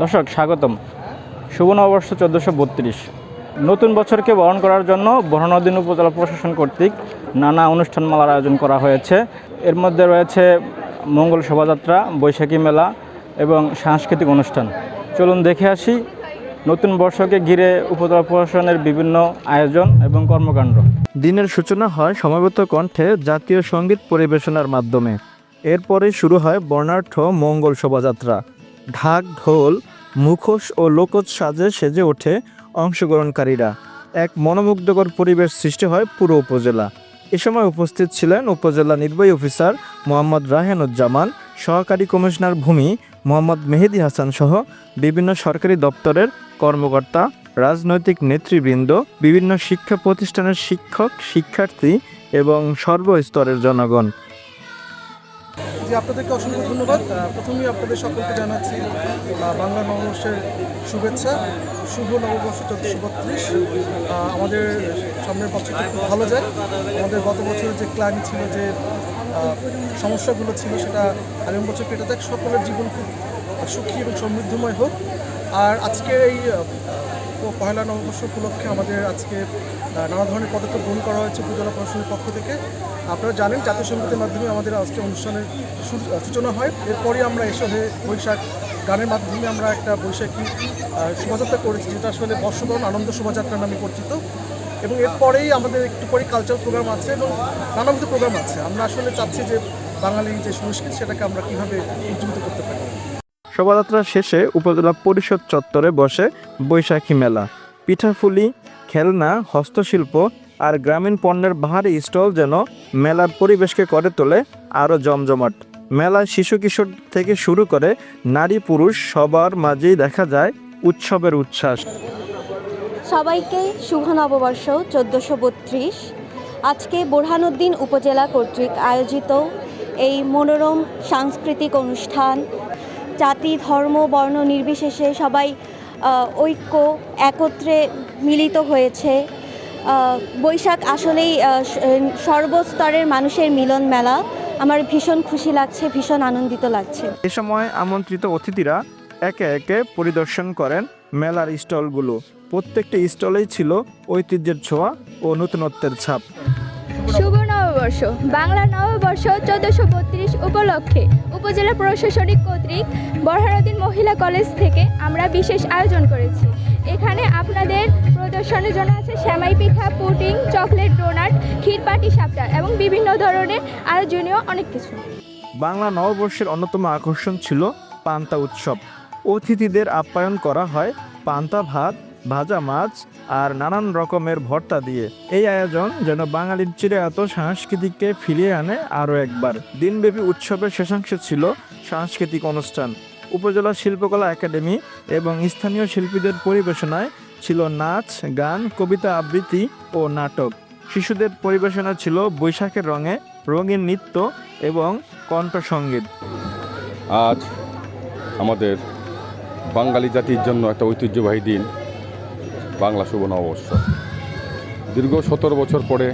দর্শক, স্বাগতম। শুভ নববর্ষ চোদ্দোশো বত্রিশ। নতুন বছরকে বরণ করার জন্য বরণদিন উপজেলা প্রশাসন কর্তৃক নানা অনুষ্ঠানমালার আয়োজন করা হয়েছে। এর মধ্যে রয়েছে মঙ্গল শোভাযাত্রা, বৈশাখী মেলা এবং সাংস্কৃতিক অনুষ্ঠান। চলুন দেখে আসি নতুন বর্ষকে ঘিরে উপজেলা প্রশাসনের বিভিন্ন আয়োজন এবং কর্মকাণ্ড। দিনের সূচনা হয় সমবেত কণ্ঠে জাতীয় সংগীত পরিবেশনার মাধ্যমে। এরপরে শুরু হয় বর্ণাঢ্য মঙ্গল শোভাযাত্রা। ঢাক, ঢোল মুখোশ ও লোকজ সাজে সেজে ওঠে অংশগ্রহণকারীরা। এক মনোমুগ্ধকর পরিবেশ সৃষ্টি হয় পুরো উপজেলা। এ সময় উপস্থিত ছিলেন উপজেলা নির্বাহী অফিসার মোহাম্মদ রাহেনুজ্জামান, সহকারী কমিশনার ভূমি মোহাম্মদ মেহেদি হাসান সহ বিভিন্ন সরকারি দপ্তরের কর্মকর্তা, রাজনৈতিক নেতৃবৃন্দ, বিভিন্ন শিক্ষা প্রতিষ্ঠানের শিক্ষক, শিক্ষার্থী এবং সর্বস্তরের জনগণ। জি আপনাদেরকে অসংখ্য ধন্যবাদ। প্রথমেই আপনাদের সকলকে জানাচ্ছি বাংলা নববর্ষের শুভেচ্ছা। শুভ নববর্ষ চোদ্দোশো বত্রিশ। আমাদের সামনের বছরটা খুব ভালো যায়। আমাদের গত বছরের যে ক্লানি ছিল, যে সমস্যাগুলো ছিল, সেটা আগামী বছর কেটে যাক। সকলের জীবন খুব সুখী এবং সমৃদ্ধময় হোক। আর আজকে এই পহেলা নববর্ষ উপলক্ষে আমাদের আজকে নানা ধরনের পদক্ষেপ গ্রহণ করা হয়েছে উপজেলা প্রশাসনের পক্ষ থেকে। আপনারা জানেন জাতীয় সঙ্গীতের মাধ্যমে আমাদের আজকে অনুষ্ঠানের সূচনা হয়। এরপরই আমরা এসে হয়ে বৈশাখ, গানের মাধ্যমে আমরা একটা বৈশাখী শোভাযাত্রা করেছি, যেটা আসলে বর্ষবরণ আনন্দ শোভাযাত্রা নামে পরিচিত। এবং এরপরেই আমাদের একটু পরে কালচারাল প্রোগ্রাম আছে এবং নানাবিধ প্রোগ্রাম আছে। আমরা আসলে চাচ্ছি যে বাঙালি যে সংস্কৃতি, সেটাকে আমরা কীভাবে উজ্জীবিত করতে পারি। শোভাযাত্রা শেষে উপজেলা পরিষদ চত্বরে বসে বৈশাখী মেলা। পিঠাফুলি, খেলনা, হস্তশিল্প আর গ্রামীণ পণ্যের বাহারি স্টল যেন মেলার পরিবেশকে করে তোলে আরও জমজমাট। মেলায় শিশু কিশোর থেকে শুরু করে নারী পুরুষ সবার মাঝেই দেখা যায় উৎসবের উচ্ছ্বাস। সবাইকে শুভ নববর্ষ চোদ্দোশো বত্রিশ। আজকে বোরহানুদ্দিন উপজেলা কর্তৃক আয়োজিত এই মনোরম সাংস্কৃতিক অনুষ্ঠান জাতি ধর্ম বর্ণ নির্বিশেষে সবাই ঐক্য একত্রে মিলিত হয়েছে। বৈশাখ আসলেই সর্বস্তরের মানুষের মিলন মেলা। আমার ভীষণ খুশি লাগছে ভীষণ আনন্দিত লাগছে। এ সময় আমন্ত্রিত অতিথিরা একে একে পরিদর্শন করেন মেলার স্টলগুলো। প্রত্যেকটি স্টলেই ছিল ঐতিহ্যের ছোঁয়া ও নতুনত্বের ছাপ। শুভ নববর্ষ। বাংলা নববর্ষ চোদ্দশো বত্রিশ উপলক্ষে উপজেলা প্রশাসনিক কর্তৃক বরহানুদ্দিন মহিলা কলেজ থেকে আমরা বিশেষ আয়োজন করেছি। এখানে আপনাদের প্রদর্শনের জন্য আছে শ্যামাই পিঠা, পুডিং, চকলেট ডোনাট, ক্ষীরপাটি সাপটা এবং বিভিন্ন ধরনের আয়োজনীয় অনেক কিছু। বাংলা নববর্ষের অন্যতম আকর্ষণ ছিল পান্তা উৎসব। অতিথিদের আপ্যায়ন করা হয় পান্তা ভাত ভাজা মাছ আর নানান রকমের ভর্তা দিয়ে। এই আয়োজন যেন বাঙালির চিরে এত সংস্কৃতিকে ফিরিয়ে আনে আরও একবার। দিনব্যাপী উৎসবের শেষাংশে ছিল সাংস্কৃতিক অনুষ্ঠান। উপজেলা শিল্পকলা একাডেমি এবং স্থানীয় শিল্পীদের পরিবেশনায় ছিল নাচ, গান, কবিতা আবৃত্তি ও নাটক। শিশুদের পরিবেশনা ছিল বৈশাখের রঙে, রঙিন নৃত্য এবং কণ্ঠসঙ্গীত আজ আমাদের বাঙালি জাতির জন্য একটা ঐতিহ্যবাহী দিন। বাংলা শুভ নববর্ষ। দীর্ঘ সতেরো বছর পরে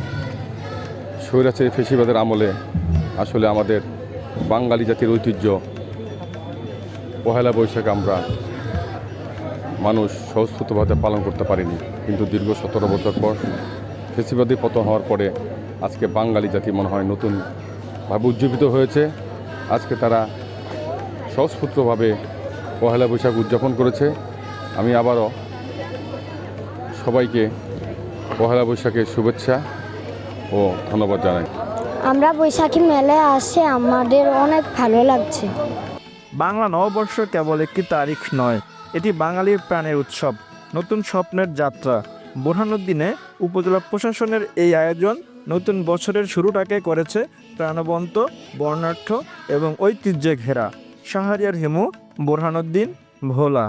স্বৈরাচারী ফেসিবাদের আমলে আসলে আমাদের বাঙালি জাতির ঐতিহ্য। পহেলা বৈশাখ আমরা মানুষ স্বস্ফূর্তভাবে পালন করতে পারিনি। কিন্তু দীর্ঘ সতেরো বছর পর ফেসিবাদী পতন হওয়ার পরে আজকে বাঙালি জাতি মনে হয় নতুনভাবে উজ্জীবিত হয়েছে। আজকে তারা স্বস্ফূর্তভাবে পহেলা বৈশাখ উদযাপন করেছে। আমি আবারও সবাইকে পহেলা বৈশাখের শুভেচ্ছা ও ধন্যবাদ জানাই। আমরা বৈশাখী মেলায় আসে আমাদের অনেক ভালো লাগছে। বাংলা নববর্ষ কেবল একটি তারিখ নয় এটি বাঙালির প্রাণের উৎসব নতুন স্বপ্নের যাত্রা। বোরহানুদ্দিনে উপজেলা প্রশাসনের এই আয়োজন নতুন বছরের শুরুটাকে করেছে প্রাণবন্ত বর্ণাঢ্য এবং ঐতিহ্যে ঘেরা। শাহরিয়ার হিমু বোরহানুদ্দিন ভোলা।